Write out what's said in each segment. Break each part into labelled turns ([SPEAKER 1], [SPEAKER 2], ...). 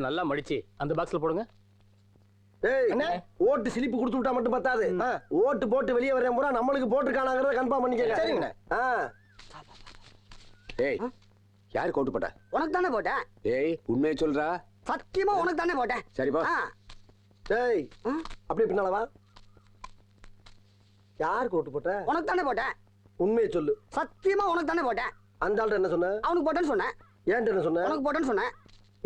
[SPEAKER 1] நல்லா மடிச்சு அந்த பாக்ஸ்ல போடுங்க.
[SPEAKER 2] ஓட்டு சிலிப்பு கொடுத்து விட்டா மட்டும் பத்தாது. ஓட்டு போட்டு வெளியே வரேன் பூரா நம்மளுக்கு போட்டுருக்கானாங்கிறத கன்ஃபார்ம் பண்ணிக்கங்க.
[SPEAKER 3] சரிங்கண்ணே. ஏய் யார் கோட்டு போட்ட?
[SPEAKER 4] உனக்கு தானே போட்டேன்
[SPEAKER 3] ஏய் உண்மையை சொல்றா.
[SPEAKER 4] சத்தியமா உனக்கு தானே போட்டேன்
[SPEAKER 3] சரிப்பா
[SPEAKER 2] டேய்
[SPEAKER 4] ஆ,
[SPEAKER 2] அப்படியே பின்னால வா. யாருக்கு ஓட்டு போட்ட?
[SPEAKER 4] உனக்கு தானே போட்டேன்
[SPEAKER 2] உண்மையை சொல்லு.
[SPEAKER 4] சத்தியமா உனக்கு தானே போட்டேன்
[SPEAKER 2] அந்த ஆள்கிட்ட என்ன சொன்ன?
[SPEAKER 4] அவனுக்கு போட்டேன்னு சொன்னேன்
[SPEAKER 2] ஏன்ட்ட என்ன சொன்ன?
[SPEAKER 4] உனக்கு போட்டேன்னு சொன்னேன்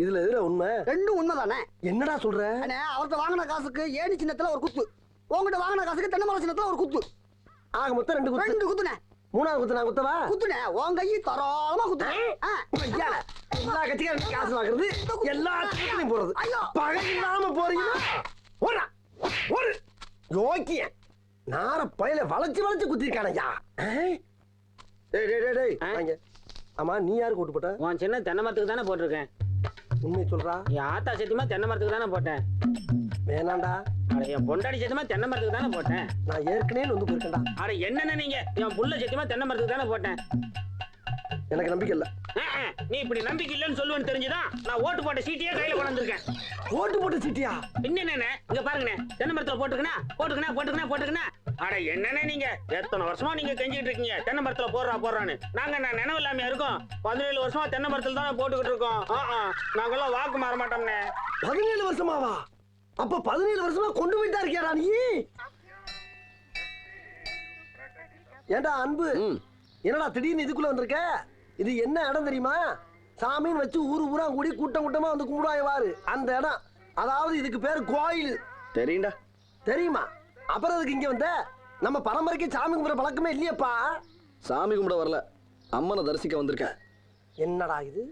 [SPEAKER 2] இதுல எதுல உண்மை?
[SPEAKER 4] ரெண்டும் உண்மைதானே?
[SPEAKER 2] என்னடா சொல்ற?
[SPEAKER 4] அண்ணே அவர்கிட்ட வாங்கின காசுக்கு ஏணி சின்னத்துல ஒரு குத்து. உங்ககிட்ட வாங்கின காசுக்கு தென்னை மரம் சின்னத்துல ஒரு குத்து.
[SPEAKER 2] ஆக மொத்தம் ரெண்டு குத்து.
[SPEAKER 4] ரெண்டு குத்துனே
[SPEAKER 2] மூணாவது குத்து நான் குத்தவா?
[SPEAKER 4] குத்துனே உன் கையை தரோளமா
[SPEAKER 2] ஐயா, எல்லா கட்சிக்காரும் காசு வாங்குறது எல்லா கட்சிகளையும் போறது
[SPEAKER 4] ஐயோ.
[SPEAKER 2] பகை இல்லாம போறீங்கன்னா ஓடா. ஒரு யோக்கிய. நார பயில வளைச்சு வளைச்சு குத்திருக்கானய்யா டேய் டேய் டேய் ஆமா நீ யாருக்கு ஓட்டு போட்ட?
[SPEAKER 5] உன் சின்ன தென்னை மரத்துக்கு தானே போட்டிருக்கேன்.
[SPEAKER 2] உண்மையை சொல்றா?
[SPEAKER 5] என் ஆத்தா சத்தியமா தென்னை மரத்துக்கு தானே போட்டேன்.
[SPEAKER 2] வேணாண்டா.
[SPEAKER 5] அட என் பொண்டாடி சத்தியமா தென்னை மரத்துக்கு தானே போட்டேன்.
[SPEAKER 2] நான் ஏற்கனவே வந்து போயிருக்கேன்டா.
[SPEAKER 5] அட என்னென்ன நீங்க? என் புள்ள சத்தியமா தென்னை மரத்துக்கு தானே போட்டேன்.
[SPEAKER 2] எனக்கு நம்பிக்கை இல்ல.
[SPEAKER 5] நீ இப்படி நம்பிக்கை இல்லைன்னு சொல்லுவேன்னு தெரிஞ்சுதான் நான் ஓட்டு போட்ட சீட்டையே கையில கொண்டு வந்திருக்கேன்
[SPEAKER 2] ஓட்டு போட்டு சிட்டியா?
[SPEAKER 5] என்னென்ன இங்க பாருங்கண்ணே. தென்னை மரத்துல போட்டுக்கணா போட்டுக்கணா போட்டுக்கணா போட்டுக்கணா. அட என்னண்ணே நீங்க? எத்தனை வருஷமா நீங்க கெஞ்சிட்டு இருக்கீங்க? தென்னை மரத்துல போடுறா போடுறான்னு. நாங்க நான் நினைவு இல்லாம இருக்கோம்? பதினேழு வருஷமா தென்னை மரத்துல தானே போட்டுக்கிட்டு இருக்கோம். நாங்கெல்லாம் வாக்கு மாற மாட்டோம்னே
[SPEAKER 2] பதினேழு வருஷமாவா? அப்ப பதினேழு வருஷமா கொண்டு போயிட்டா இருக்கியாடா நீ? ஏண்டா அன்பு? என்னடா திடீர்னு இதுக்குள்ள வந்திருக்க? இது என்ன இடம் தெரியுமா? சாமின்னு வச்சு ஊரு ஊரா கூடி கூட்டம் கூட்டமா வந்து கும்பிடுவாங்க வாரு அந்த இடம். அதாவது இதுக்கு பேர் கோயில்.
[SPEAKER 3] தெரியும்டா.
[SPEAKER 2] தெரியுமா? அப்புறம் அதுக்கு இங்க வந்த? நம்ம பரம்பரைக்கு சாமி கும்பிட பழக்கமே இல்லையேப்பா.
[SPEAKER 6] சாமி கும்பிட வரல. அம்மனை தரிசிக்க வந்திருக்கேன்.
[SPEAKER 2] என்னடா இது?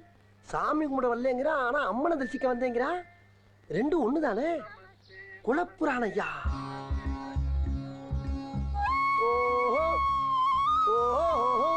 [SPEAKER 2] சாமி கும்பிட வரலங்கிறான் ஆனா அம்மனை தரிசிக்க வந்தேங்கிறான் ரெண்டும் ஒண்ணு தானே குலப்புராண ஐயா ஓஹோ ஓஹோ.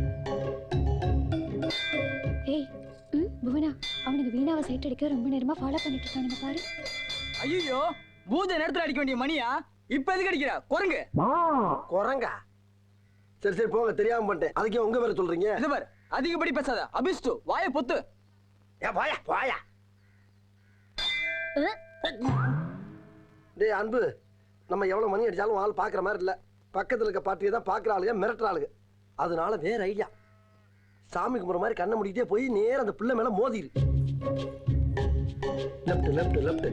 [SPEAKER 7] வீணாவை சைட் அடிக்க ரொம்ப நேரமா ஃபாலோ பண்ணிட்டு இருக்கானுங்க பாரு.
[SPEAKER 8] ஐயோ பூஜை நேரத்துல அடிக்க வேண்டிய மணியா? இப்ப எதுக்கு அடிக்கிற? குரங்கு.
[SPEAKER 2] குரங்கா? சரி சரி போங்க. தெரியாம பண்ணிட்டேன். அதுக்கே உங்க பேரை சொல்றீங்க?
[SPEAKER 8] இது பாரு அதிகப்படி பேசாத. அபிஷ்டு வாயை பொத்து.
[SPEAKER 2] ஏ போயா போயா டேய் அன்பு நம்ம எவ்வளவு மணி அடிச்சாலும் ஆள் பாக்குற மாதிரி இல்ல. பக்கத்துல இருக்க பாட்டியை தான் பாக்குற ஆளுங்க மிரட்டுற ஆளுங்க அதனால வேற ஐடியா சாமி கும்பிட்ற மாதிரி கண்ணை மூடிக்கிட்டே போய் நேரா அந்த பிள்ளை மேல மோதிரு. Left left left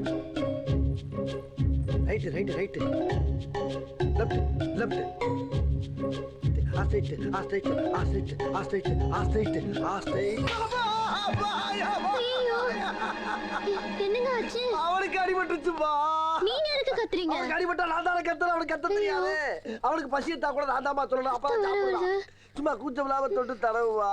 [SPEAKER 2] right right right left left astride astride astride astride astride astride
[SPEAKER 7] என்னங்க ஆச்சு?
[SPEAKER 2] அவனுக்கு அடிபட்டுச்சுப்பா
[SPEAKER 7] நீங்க எதுக்கு கத்துறீங்க?
[SPEAKER 2] அவனுக்கு அடிபட்டா நான் தானே கத்துறேன் அவனுக்கு கத்த தெரியாது. அவனுக்கு பசி எடுத்தா கூட நான் சொல்லணும். அப்பா சாப்பிடலாம். சும்மா கூச்சம் இல்லாம தொட்டு தடவுவா.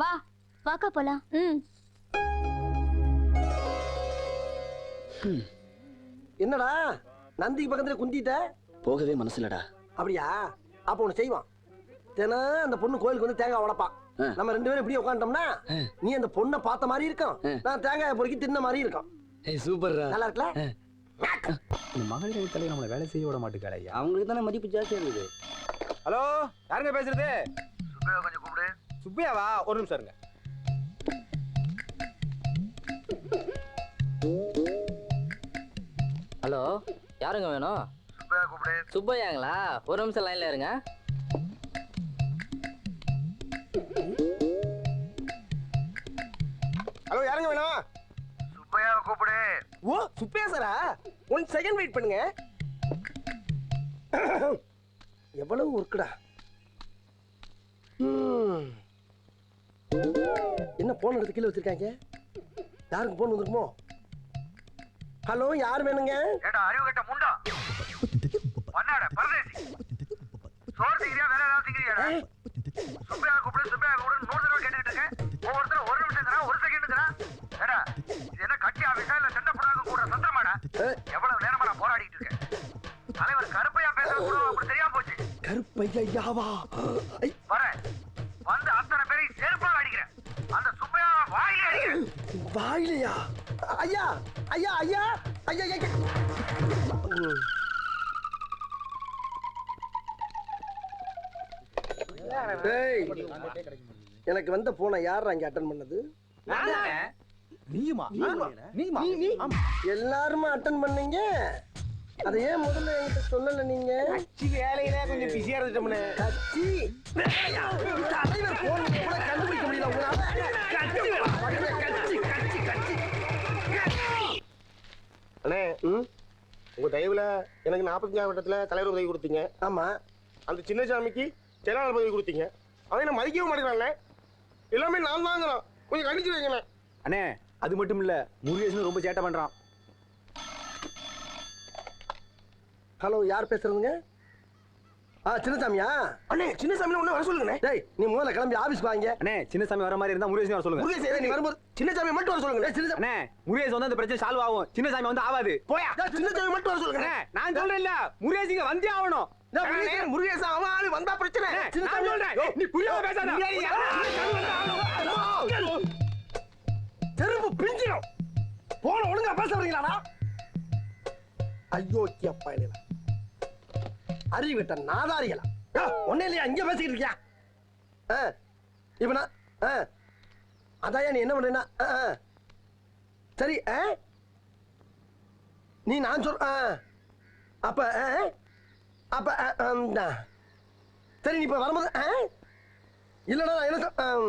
[SPEAKER 9] வா
[SPEAKER 7] வாக்கா போலாம்.
[SPEAKER 9] ம்.
[SPEAKER 2] என்னடா நந்திக்கு பக்கத்துல குந்திட்ட?
[SPEAKER 6] போகவே மனசுலடா
[SPEAKER 2] அப்படியா? அப்ப ஒண்ணு செய்வான். தினம் அந்த பொண்ணு கோயிலுக்கு வந்து தேங்காய் உடைப்பான். நம்ம ரெண்டு பேரும் இப்படியே உட்காந்துட்டோம்னா நீ அந்த பொண்ணை பார்த்த மாதிரி இருக்கும் நான் தேங்காயை பொறுக்கி தின்ன மாதிரி இருக்கும்
[SPEAKER 6] ஏய் சூப்பர்ரா.
[SPEAKER 2] நல்லா இருக்கல
[SPEAKER 1] இந்த மகளிர் தலைவர் நம்மளை வேலை செய்ய விட மாட்டேங்கிறாய்
[SPEAKER 3] அவங்களுக்கு தானே மதிப்பு ஜாஸ்தியா இருக்குது
[SPEAKER 1] ஹலோ யாருங்க பேசுறது? சுப்பையா கொஞ்சம் கூப்பிடு. சுப்பையாவா ஒரு நிமிஷம் இருங்க.
[SPEAKER 10] ஹலோ யாருங்க வேணும்? சுப்பையாங்களா? ஒரு நிமிஷம் லைன்ல இருங்க.
[SPEAKER 1] ஹலோ யாருங்க வேணும்?
[SPEAKER 11] சுப்பையாவை
[SPEAKER 2] கூப்பிடு. ஓ சுப்பையா சாரா? ஒன் செகண்ட் வெயிட் பண்ணுங்க. எவ்வளவு ஒர்க்குடா என்ன போன் எடுத்து கீழே வச்சிருக்காங்க? யாருக்கு போன் வந்திருக்குமோ? ஹலோ யார் வேணுங்க?
[SPEAKER 11] ஏடா அறிவு கட்ட முண்டா? பண்ணாட பரதேசி. சோறு திங்கிறியா வேற ஏதாவது திங்கிறியாடா? சுப்பையா கூப்பிடு சுப்பையா கூப்பிடு நூறு தடவை கேட்டுக்கிட்டு இருக்கேன். ஒவ்வொருத்தரும் ஒரு நிமிஷம் தரா ஒரு செகண்ட் தரா. ஏடா இது என்ன கட்சி ஆபீஸா இல்ல சண்டை போடாத கூட சந்திரமாடா? எவ்வளவு நேரமா நான் போராடிட்டு இருக்கேன் தலைவர் கருப்பையா பேசுற கூட அப்படி தெரியாம போச்சு.
[SPEAKER 2] கருப்பையாவா ஐ,
[SPEAKER 11] வரேன். வந்து அத்தனை பேரையும் செருப்பால் அடிக்கிறேன். அந்த சுப்பையா வாயிலே அடிக்கிறேன்.
[SPEAKER 2] வாயிலையா? ஐயா ஐயா ஐயா ஐயா ஐயா. டேய், எனக்கு வந்த போனை யார் அங்க அட்டன் பண்ணது?
[SPEAKER 1] நீயுமா? நீமா
[SPEAKER 2] எல்லாருமே அட்டன் பண்ணீங்க? அதை ஏன் முதல்ல என்கிட்ட சொல்லல நீங்க?
[SPEAKER 1] வேலையில கொஞ்சம் பிஸியா இருந்துட்டோம்னே.
[SPEAKER 2] கட்சி? தலைவர் போன் கூட கண்டுபிடிக்க முடியல உங்களால. கட்சி. கட்சி கட்சி கட்சி
[SPEAKER 1] அண்ணே
[SPEAKER 2] ம்?
[SPEAKER 1] உங்க தயவுல எனக்கு நாற்பத்தஞ்சாம் வட்டத்துல தலைவர் உதவி கொடுத்தீங்க.
[SPEAKER 2] ஆமா.
[SPEAKER 1] அந்த சின்ன சாமிக்கு செயலாளர் பதவி கொடுத்தீங்க. அவன் என்ன மதிக்கவே மாட்டேங்கிறான்ல எல்லாமே நான் தாங்கிறான். கொஞ்சம் கணிச்சு வைங்கண்ணே அண்ணே அது மட்டும் இல்ல முருகேசன் ரொம்ப சேட்டை பண்றான்.
[SPEAKER 2] ஹலோ யார் பேசுறதுங்க? ஆ சின்னசாமியா?
[SPEAKER 1] அண்ணே சின்ன சாமியில ஒண்ணு வர சொல்லுங்கண்ணே.
[SPEAKER 2] டேய் நீ முதல்ல கிளம்பி ஆபீஸ்க்கு வாங்க.
[SPEAKER 1] அண்ணே சின்ன சாமி வர மாதிரி இருந்தா முருகேசன் வர சொல்லுங்க.
[SPEAKER 2] முருகேசன் நீ வரும்போது
[SPEAKER 1] சின்ன சாமி மட்டும் வர சொல்லுங்க
[SPEAKER 2] சின்னசாமி
[SPEAKER 1] அண்ணே முருகேசன் வந்து அந்த பிரச்சனை சால்வ் ஆகும். சின்ன சாமி வந்து ஆகாது போயா.
[SPEAKER 2] சின்ன சாமி மட்டும் வர சொல்லுங்க
[SPEAKER 1] நான் சொல்றேன் இல்ல. முருகேசிங்க வந்தே ஆகணும்.
[SPEAKER 2] முருகேசன்
[SPEAKER 1] அவன் ஆளு வந்தா பிரச்சனை.
[SPEAKER 2] சின்ன
[SPEAKER 1] நான்
[SPEAKER 2] சாமி-
[SPEAKER 1] சொல்றேன். நீ புரியாம பேசாத.
[SPEAKER 2] செருப்பு பிஞ்சிடும் போன ஒழுங்கா பேச வரீங்களாடா ஐயோ பயணில அறிவிட்ட நாதாரிகளா ஒன்னே இல்லையா இங்க பேசிக்கிட்டு இருக்கியா ஆ, இப்ப ஆ, அதாயா நீ என்ன பண்றா சரி நீ நான் சொல் அப்ப அப்ப சரி நீ இப்ப வரும்போது ஆ? இல்லடா நான் என்ன சொல்-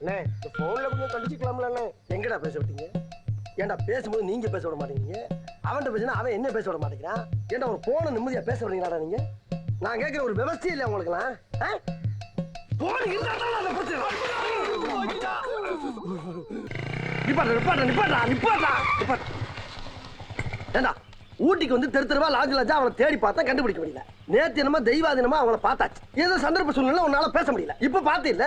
[SPEAKER 1] அண்ணே இந்த ஃபோனில் கொஞ்சம் கண்டிச்சுக்கலாம்ல
[SPEAKER 2] எங்கடா பேச விட்டீங்க? ஏன்டா பேசும்போது நீங்கள் பேச விட மாட்டேங்கிறீங்க? அவன்கிட்ட பேசினா அவன் என்ன பேச விட மாட்டேங்கிறான்? ஏன்டா ஒரு போன நிம்மதியாக பேச விடுறீங்களாடா நீங்க? நான் கேட்குற ஒரு விவசாயம் இல்லை உங்களுக்குலாம் போன் இருந்தா தான் அந்த பிரச்சனை நிப்பாட்டா நிப்பாட்டா நிப்பாட்டா நிப்பாட்டா நிப்பாட்டா ஏண்டா ஊட்டிக்கு வந்து தெரு தெருவா லாஜ் லாஜா அவளை தேடி பார்த்தா கண்டுபிடிக்க முடியல. நேத்து என்னமோ தெய்வாதீனமா அவனை பார்த்தாச்சு. ஏதோ சந்தர்ப்ப சூழ்நிலை உன்னால பேச முடியல. இப்ப பார்த்து இல்ல?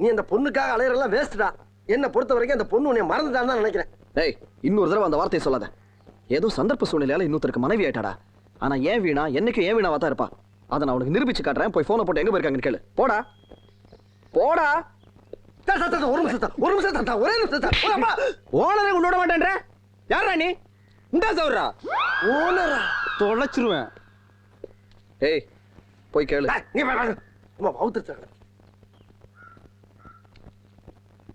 [SPEAKER 2] நீ அந்த பொண்ணுக்காக அலையறெல்லாம் வேஸ்ட்டா என்ன பொறுத்த வரைக்கும் அந்த பொண்ணு உன்னை மறந்துட்டான்னு தான் நினைக்கிறேன்.
[SPEAKER 6] டேய் இன்னொரு தடவை அந்த வார்த்தையை சொல்லாத. ஏதோ சந்தர்ப்ப சூழ்நிலையால இன்னொருத்தருக்கு மனைவி ஆயிட்டாடா. ஆனா ஏன் வீணா என்னைக்கு ஏன் வீணாவா தான் இருப்பா. அதை நான் உனக்கு நிரூபிச்சு காட்டுறேன். போய் போனை போட்டு எங்க போயிருக்காங்கன்னு கேளு. போடா. போடா.
[SPEAKER 2] ஒரு நிமிஷம் ஒரு நிமிஷம் ஒரே நிமிஷம்.
[SPEAKER 1] ஓனரை விட மாட்டேன்ற? யாரா நீ? இந்த சௌரா
[SPEAKER 2] ஓனரா?
[SPEAKER 1] தொலைச்சிருவேன்.
[SPEAKER 6] ஏய் போய் கேளு.
[SPEAKER 2] நீ வா, வா, வா. அம்மா, வவுத்துருச்சு. ஏய்,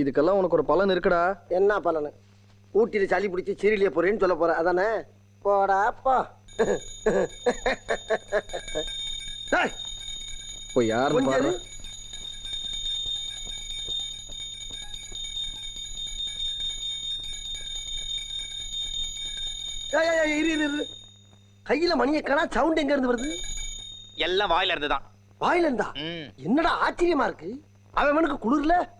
[SPEAKER 6] இதுக்கெல்லாம் உனக்கு ஒரு பலன் இருக்குடா.
[SPEAKER 2] என்ன பலனு? ஊட்டியில் சளி பிடிச்சி சிறிலிய போறேன்னு சொல்ல போற அதானே? போடா போ.
[SPEAKER 6] போய் பாரு.
[SPEAKER 2] இரு, இரு, இரு. கையில மணியை காணா சவுண்ட் எங்க இருந்து வருது?
[SPEAKER 5] எல்லாம் வாயில இருந்து தான்
[SPEAKER 2] வாயில இருந்தா? என்னடா ஆச்சரியமா இருக்கு? அவனுக்கு குளிர்ல?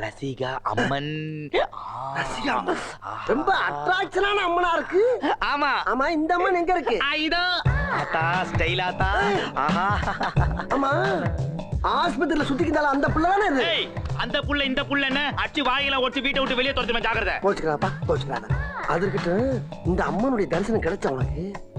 [SPEAKER 5] ரசிகா அம்மன்.
[SPEAKER 2] ரசிகா அம்மன். ரொம்ப அட்ராக்ஷனான அம்மனா இருக்கு
[SPEAKER 5] ஆமா.
[SPEAKER 2] ஆமா இந்த அம்மன் எங்க இருக்கு?
[SPEAKER 5] இதோ. ஆத்தா ஸ்டைலாத்தா ஆஹா.
[SPEAKER 2] ஆமா. ஆஸ்பத்திரியில சுத்திக்கிட்டால அந்த பிள்ளை தானே இது
[SPEAKER 5] அந்த புள்ள இந்த புள்ள என்ன? அடிச்சு வாயில ஒட்டு வீட்டை விட்டு வெளியே துரத்துமே ஜாக்கிரதை.
[SPEAKER 2] போச்சுக்கிறாப்பா போச்சுக்கிறாத அது இருக்கட்டும் இந்த அம்மனுடைய தரிசனம் கிடைச்ச உனக்கு?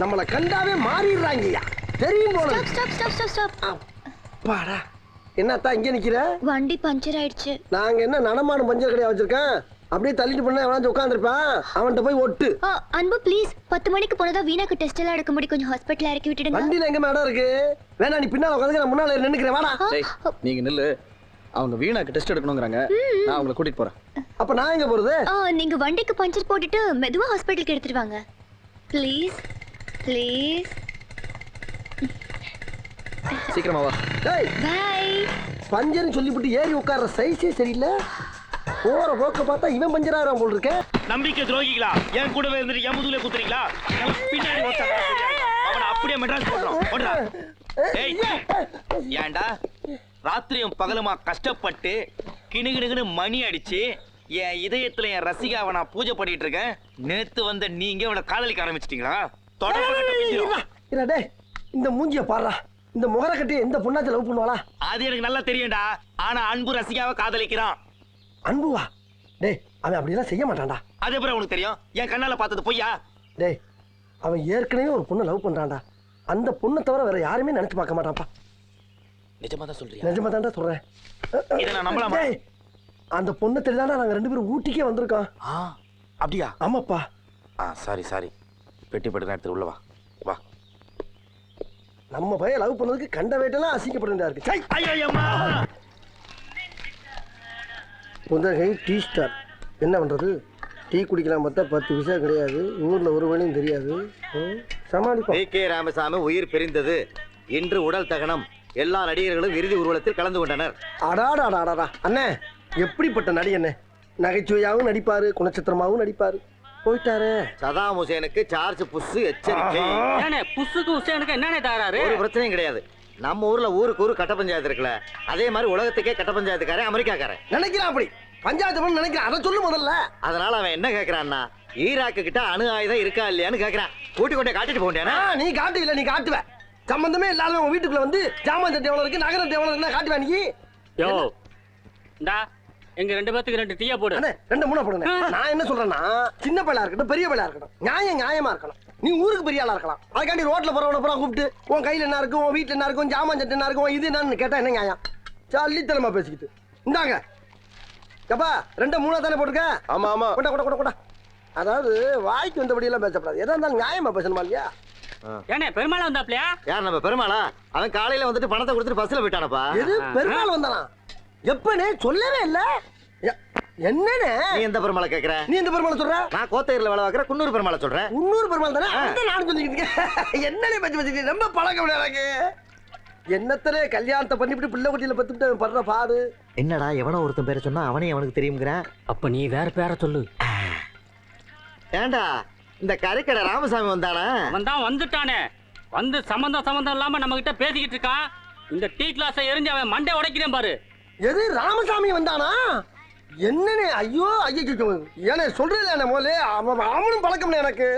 [SPEAKER 2] நம்மள கண்டாவே மாறிடுறாங்கய்யா. தெரியும் போல.
[SPEAKER 7] ஸ்டாப் ஸ்டாப் ஸ்டாப் ஸ்டாப்
[SPEAKER 2] அப்பாடா. என்னத்தா இங்க நிக்கிற?
[SPEAKER 7] வண்டி பஞ்சர் ஆயிடுச்சு.
[SPEAKER 2] நாங்க என்ன நடமாடும் பஞ்சர் கடையா வச்சிருக்கேன்? அப்படியே தள்ளிட்டு பண்ண எவனாச்சும் உட்காந்துருப்பான் அவன்கிட்ட போய் ஒட்டு.
[SPEAKER 7] அன்பு ப்ளீஸ் பத்து மணிக்கு போனதா வீணாக்கு டெஸ்ட் எல்லாம் எடுக்க முடியும். கொஞ்சம் ஹாஸ்பிட்டல் இறக்கி விட்டுடுங்க.
[SPEAKER 2] வண்டியில எங்க மேடம் இருக்கு? வேணா நீ பின்னால உட்காந்து நான் முன்னால நின்னுக்கிறேன். வாடா.
[SPEAKER 6] நீங்க நில்லு. அவங்க வீணாக்கு டெஸ்ட் எடுக்கணுங்கிறாங்க. நான் அவங்கள கூட்டிட்டு போறேன்.
[SPEAKER 2] அப்ப நான் எங்க போறது?
[SPEAKER 7] ஆ, நீங்க வண்டிக்கு பஞ்சர் போட்டுட்டு மெதுவா ஹாஸ்பிட்டலுக்கு எடுத்துட்டு வாங்க. ப்ளீஸ் ப்ளீஸ்
[SPEAKER 6] சீக்கிரமா வா.
[SPEAKER 2] டேய்
[SPEAKER 7] பை
[SPEAKER 2] பஞ்சர்னு சொல்லிவிட்டு ஏறி உட்கார்ற சைஸே சரியில்லை. போற போக்க பார்த்தா இவன் பஞ்சராகிறான் போல் இருக்கேன்
[SPEAKER 12] நம்பிக்கை துரோகிகளா? என் கூடவே இருந்துட்டு என் முதுகுல குத்துறீங்களா? பின்னாடி? அவனை அப்படியே மெட்ராஸ் போடுறோம் போடுறா
[SPEAKER 5] ஏய் ஏன்டா ராத்திரியும் பகலுமா கஷ்டப்பட்டு கிணுகிணுகினு மணி அடிச்சு என் இதயத்துல என் ரசிகாவை நான் பூஜை பண்ணிட்டு இருக்கேன் நேத்து வந்த நீங்க அவனை காதலிக்க ஆரம்பிச்சிட்டீங்களா? தொடர்பு
[SPEAKER 2] இந்த மூஞ்சிய பாடுறா இந்த முகர கட்டி எந்த பொண்ணாச்சும் லவ் பண்ணுவாளா?
[SPEAKER 5] அது எனக்கு நல்லா தெரியும்டா. ஆனா அன்பு ரசிகாவை காதலிக்கிறான்.
[SPEAKER 2] அன்புவா? டேய் அவன் அப்படிலாம் செய்ய மாட்டான்டா.
[SPEAKER 5] அது எப்படி உனக்கு தெரியும்? என் கண்ணால பார்த்தது பொய்யா?
[SPEAKER 2] டேய் அவன் ஏற்கனவே ஒரு பொண்ணை லவ் பண்றான்டா. அந்த பொண்ணை தவிர வேற யாருமே நினைச்சு பார்க்க மாட்டான்ப்பா.
[SPEAKER 5] நிஜமா தான் சொல்றியா?
[SPEAKER 2] நிஜமா தான்டா சொல்றேன்.
[SPEAKER 5] இதை நான் நம்பலாமா?
[SPEAKER 2] டேய், அந்த பொண்ணை தெரியாதா நாங்க ரெண்டு பேரும் ஊட்டிக்கே வந்திருக்கோம்.
[SPEAKER 5] ஆ அப்படியா?
[SPEAKER 2] ஆமாப்பா.
[SPEAKER 5] ஆ சாரி சாரி. பெட்டி பட்டு எடுத்து உள்ள வா. வா.
[SPEAKER 2] நம்ம பையன் லவ் பண்ணதுக்கு கண்ட வேட்டெல்லாம் அசிங்கப்பட வேண்டியதா இருக்கு. சை.
[SPEAKER 12] ஐயோ அம்மா
[SPEAKER 2] புதகை டீ ஸ்டார். என்ன பண்றது? டீ குடிக்கலாம் பார்த்தா பத்து பைசா கிடையாது. ஊர்ல ஒரு வழியும் தெரியாது. ம், சமாளிப்போம்.
[SPEAKER 1] கே ராமசாமி உயிர் பிரிந்தது. இன்று உடல் தகனம். எல்லா நடிகர்களும் இறுதி ஊர்வலத்தில் கலந்து கொண்டனர்.
[SPEAKER 2] அடாடாடாடாடா. அண்ணே எப்படிப்பட்ட நடி அண்ணே? நகைச்சுவையாகவும் நடிப்பாரு குணச்சித்திரமாகவும் நடிப்பாரு. போயிட்டாரே.
[SPEAKER 1] சதாம் ஹுசேனுக்கு சார்ஜ் புஷ் எச்சரிக்கை.
[SPEAKER 12] ஏனே புசுக்கு உசேனுக்கு என்னென்ன தகராறு
[SPEAKER 1] ஒரு பிரச்சனையும் கிடையாது. நம்ம ஊர்ல ஊருக்கு ஊரு கட்ட பஞ்சாயத்து இருக்குல்ல. அதே மாதிரி உலகத்துக்கே கட்ட பஞ்சாயத்துக்காரன் அமெரிக்காக்காரன்.
[SPEAKER 2] நினைக்கிறான் அப்படி. பஞ்சாயத்து நினைக்கிறான். அதை சொல்லு முதல்ல.
[SPEAKER 1] அதனால அவன் என்ன கேக்குறான்னா ஈராக்கு கிட்ட அணு ஆயுதம் இருக்கா இல்லையான்னு கேக்குறான். கூட்டி கொண்டே காட்டிட்டு போண்டேனா
[SPEAKER 2] ஆ, நீ காட்டு இல்ல நீ காட்டுவ. சம்பந்தமே இல்லாத உன் வீட்டுக்குள்ள வந்து ஜாமான் சட்டை எவ்வளவு இருக்கு நகரம் எவ்வளவு இருக்குன்னு காட்டுவா நீ
[SPEAKER 12] யோ இந்தா எங்க ரெண்டு பேத்துக்கு ரெண்டு டீயா போடு.
[SPEAKER 2] அண்ணே ரெண்டு மூணு போடுங்க. நான் என்ன சொல்றேன்னா சின்ன பையலா இருக்கட்டும் பெரிய பையலா இருக்கட்டும் நியாயம் நியாயமா இருக்கணும். நீ ஊருக்கு பெரிய ஆளா இருக்கலாம். அதுக்காண்டி ரோட்ல போறவன பூரா கூப்பிட்டு உன் கையில என்ன இருக்கும் உன் வீட்டுல என்ன இருக்கும் ஜாமான் சட்டை என்ன இருக்கும் இது என்னன்னு கேட்டா என்ன நியாயம்? சல்லித்தனமா பேசிக்கிட்டு. இந்தாங்க. எப்பா ரெண்டு மூணா தானே போட்டுக்க
[SPEAKER 1] ஆமா ஆமா.
[SPEAKER 2] கொண்டா கொண்டா கொண்டா கொண்டா. அதாவது வாய்க்கு வந்தபடி எல்லாம் பேசக்கூடாது எதா இருந்தாலும் நியாயமா பேசணுமா இல்லையா?
[SPEAKER 12] ஏனே பெருமாள் வந்தாப்லையா?
[SPEAKER 1] யார் நம்ம பெருமாளா? அவன் காலையில வந்துட்டு பணத்தை கொடுத்துட்டு பஸ்ல போயிட்டானப்பா.
[SPEAKER 2] எது? பெருமாள் வந்தானா? எப்பனே சொல்லவே இல்ல. எ- என்னண்ணே
[SPEAKER 1] நீ எந்த பெருமாளை கேக்குற?
[SPEAKER 2] நீ எந்த பெருமாளை சொல்ற?
[SPEAKER 1] நான் கோத்தையர்ல வேலை பார்க்குற குன்னூர் பெருமாளை சொல்றேன்.
[SPEAKER 2] முன்னூறு பெருமாள் தானே? நானும் சொல்லிக்கிட்டு இருக்கேன். என்னனே பத்தி வச்சுக்கிட்டு ரொம்ப பழக்கம் எனக்கு. என்னத்தனே கல்யாணத்தை பண்ணிவிட்டு பிள்ளை குட்டியில பத்துட்டு படுற பாடு.
[SPEAKER 1] என்னடா எவனோ ஒருத்தன் பேரை சொன்னா அவனே அவனுக்கு தெரியுங்கிறேன்
[SPEAKER 12] அப்ப நீ வேற பேரை சொல்லு.
[SPEAKER 1] ஏன்டா இந்த கரைக்கடை ராமசாமி வந்தானா?
[SPEAKER 12] அவன் தான் வந்துட்டானே. வந்து சம்பந்தம் சம்பந்தம் இல்லாம நம்ம கிட்ட பேசிக்கிட்டு இருக்கான் இந்த டீ கிளாஸை எரிஞ்சு அவன் மண்டை உடைக்கிறேன் பாரு.
[SPEAKER 2] எது ராமசாமி வந்தானா? என்னனே ஐயோ ஐயோ ஏனே சொல்றேன் முதல்ல அவன் அவனும் பழக்கம்னே எனக்கு.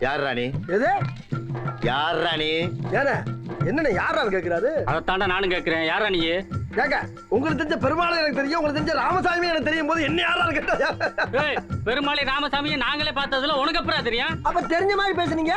[SPEAKER 1] யார் ராணி?
[SPEAKER 2] எது?
[SPEAKER 1] யார் ராணி?
[SPEAKER 2] ஏனே என்னண்ணே யாரான்னு கேட்கிறாரு?
[SPEAKER 12] அதைத்தாண்டா நானும் கேட்கிறேன். யாரா நீ?
[SPEAKER 2] கேக்க உங்களுக்கு தெரிஞ்ச பெருமாள் எனக்கு தெரியும் உங்களுக்கு தெரிஞ்ச ராமசாமி எனக்கு தெரியும் போது என்ன யாரான்னு கேட்டா?
[SPEAKER 12] பெருமாளை ராமசாமியை நாங்களே பார்த்ததுல உனக்கு அப்புறம் தெரியும்?
[SPEAKER 2] அப்ப தெரிஞ்ச மாதிரி பேசுனீங்க?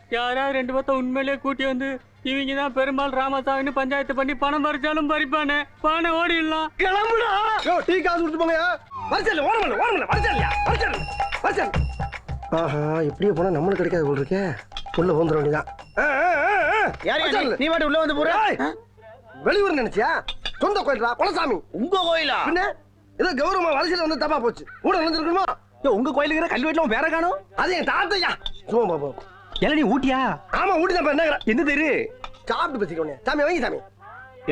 [SPEAKER 12] யாராவது ரெண்டு பேர்த்த உண்மையிலேயே கூட்டி வந்து இவங்க தான் பெருமாள் ராமசாமின்னு பஞ்சாயத்து பண்ணி பணம் பறிச்சாலும் பறிப்பானே. பானை ஓடிடலாம்.
[SPEAKER 2] கிளம்புடா! டீ காசு கொடுத்து போங்க வரிசல் ஓரமல்ல ஓரமல்ல வரிசல்யா வரிசல் வரிசல் ஆஹா இப்படியே போனா நம்மளுக்கு கிடைக்காது போல் இருக்கே. உள்ள போந்துட வேண்டியதான்
[SPEAKER 1] யார் நீ? மட்டும் உள்ள வந்து போற
[SPEAKER 2] வெளியூர் நினைச்சியா? சொந்த கோயில்டா குலசாமி.
[SPEAKER 5] உங்க கோயிலா?
[SPEAKER 2] பின்ன ஏதோ கௌரவமா வரிசையில வந்து தப்பா போச்சு. கூட நினைச்சிருக்கணுமா
[SPEAKER 3] உங்க கோயிலுக்கு கல்வெட்டுல வேற காணும்?
[SPEAKER 2] அது என் தாத்தையா. சும்மா பாப்பா
[SPEAKER 3] ஏல நீ ஊட்டியா?
[SPEAKER 2] ஆமா ஊட்டி தான் என்ன
[SPEAKER 3] எந்த தெரு?
[SPEAKER 2] சாப்பிட்டு பேசிக்கோனே சாமி வைங்க சாமி.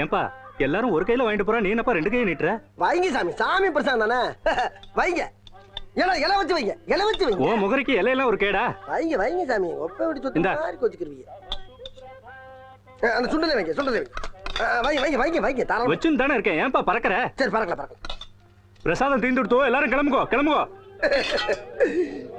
[SPEAKER 3] ஏன்பா எல்லாரும் ஒரு கையில வாங்கிட்டு போறா நீ என்னப்பா ரெண்டு கையை நீட்டுற?
[SPEAKER 2] வைங்க சாமி சாமி பிரசாதம் தானே? வைங்க. இலை இலை வச்சு வைங்க இலை வச்சு வைங்க.
[SPEAKER 3] ஓ முகரைக்கு இலையெல்லாம் ஒரு கேடா.
[SPEAKER 2] வைங்க வைங்க சாமி ஒப்ப விட்டு சொத்து. மாதிரி அந்த சுண்டலை வைங்க சுண்டலை வைங்க. வைங்க வைங்க வைங்க வைங்க தாராளமா.
[SPEAKER 3] வச்சுன்னு தானே இருக்கேன் ஏன்பா பறக்கற?
[SPEAKER 2] சரி பறக்கல பறக்கல.
[SPEAKER 3] பிரசாதம் தீந்து கொடுத்தோ எல்லாரும் கிளம்புகோ கிளம்புகோ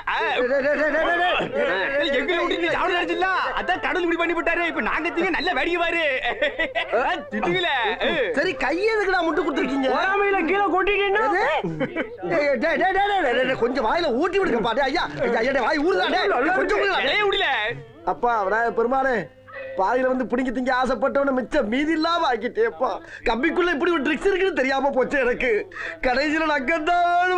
[SPEAKER 3] அதான் கடல் முடி பண்ணி விட்டாரு இப்ப நாங்க தீங்க நல்ல வேடிக்கை பாரு திட்டுங்கள
[SPEAKER 2] சரி கையை முட்டு கொடுத்துருக்கீங்க
[SPEAKER 1] பொறாமையில கீழே
[SPEAKER 2] கொட்டிட்டீங்க கொஞ்சம் வாயில ஊட்டி விடுங்க பாட்டு ஐயா ஐயா வாய் ஊறுதாடே கொஞ்சம்
[SPEAKER 3] விடல
[SPEAKER 2] அப்பா விநாயகர் பெருமானே பாறையில வந்து பிடிங்க திங்க ஆசைப்பட்டவன மிச்சம் மீதி இல்லாம ஆக்கிட்டேப்பா கம்பிக்குள்ள இப்படி ட்ரிக்ஸ் இருக்குன்னு தெரியாம போச்சு எனக்கு கடைசியில நக்கத்தான்